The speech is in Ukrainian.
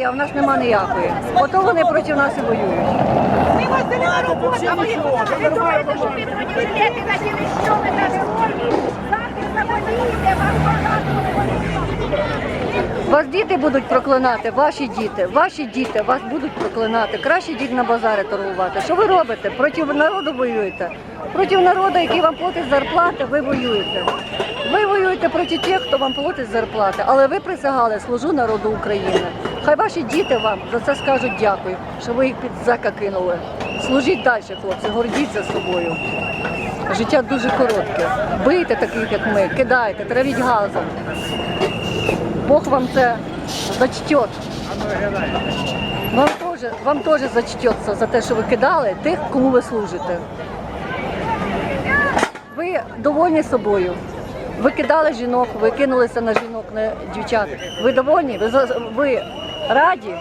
партії, а в нас нема ніякої. Ото вони проти нас і воюють. Ми вас не на роботу, а ви думаєте, що ви проти Лепіна, чи ви що ви на герої? Завтра заболієте, вас багато Вас діти будуть проклинати, ваші діти, ваші діти вас будуть проклинати. Краще йдіть на базари торгувати. Що ви робите? Проти народу воюєте. Проти народу, який вам платить зарплати, ви воюєте. Ви воюєте проти тих, хто вам платить зарплати, але ви присягали служу народу України. Хай ваші діти вам за це скажуть дякую, що ви їх під зека кинули. Служіть далі, хлопці, гордіться собою. Життя дуже коротке. Бийте таких, як ми, кидайте, травіть газом. Бог вам це зачтет. Вам теж, вам теж зачтеться за те, що ви кидали тих, кому ви служите. Ви довольні собою. Ви кидали жінок, ви кинулися на жінок, на дівчат. Ви довольні? Ви, ви раді?